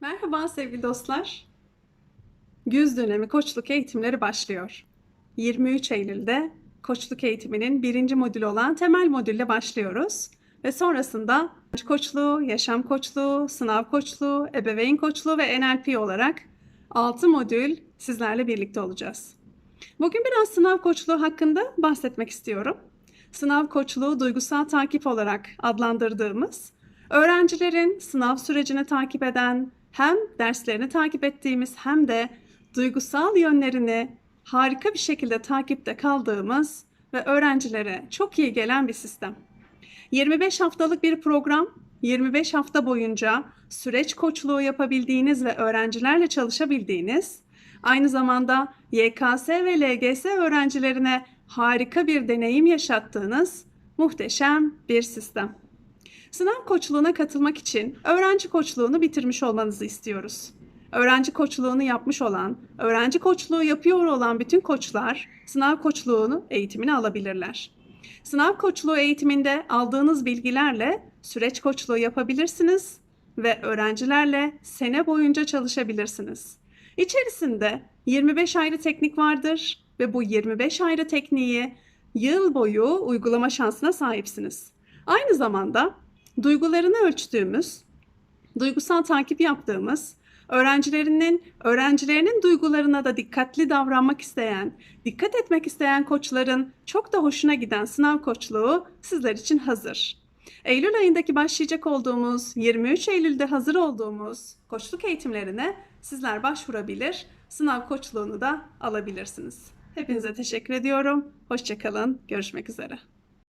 Merhaba sevgili dostlar. Güz dönemi koçluk eğitimleri başlıyor. 23 Eylül'de koçluk eğitiminin birinci modülü olan temel modülle başlıyoruz. Ve sonrasında koçluğu, yaşam koçluğu, sınav koçluğu, ebeveyn koçluğu ve NLP olarak 6 modül sizlerle birlikte olacağız. Bugün biraz sınav koçluğu hakkında bahsetmek istiyorum. Sınav koçluğu duygusal takip olarak adlandırdığımız, öğrencilerin sınav sürecini takip eden, hem derslerini takip ettiğimiz hem de duygusal yönlerini harika bir şekilde takipte kaldığımız ve öğrencilere çok iyi gelen bir sistem. 25 haftalık bir program, 25 hafta boyunca süreç koçluğu yapabildiğiniz ve öğrencilerle çalışabildiğiniz, aynı zamanda YKS ve LGS öğrencilerine harika bir deneyim yaşattığınız muhteşem bir sistem. Sınav koçluğuna katılmak için öğrenci koçluğunu bitirmiş olmanızı istiyoruz. Öğrenci koçluğunu yapmış olan, öğrenci koçluğu yapıyor olan bütün koçlar sınav koçluğunu eğitimini alabilirler. Sınav koçluğu eğitiminde aldığınız bilgilerle süreç koçluğu yapabilirsiniz ve öğrencilerle sene boyunca çalışabilirsiniz. İçerisinde 25 ayrı teknik vardır ve bu 25 ayrı tekniği yıl boyu uygulama şansına sahipsiniz. Aynı zamanda duygularını ölçtüğümüz, duygusal takip yaptığımız, öğrencilerinin öğrencilerinin duygularına da dikkatli davranmak isteyen, dikkat etmek isteyen koçların çok da hoşuna giden sınav koçluğu sizler için hazır. Eylül ayındaki başlayacak olduğumuz, 23 Eylül'de hazır olduğumuz koçluk eğitimlerine sizler başvurabilir, sınav koçluğunu da alabilirsiniz. Hepinize teşekkür ediyorum. Hoşçakalın. Görüşmek üzere.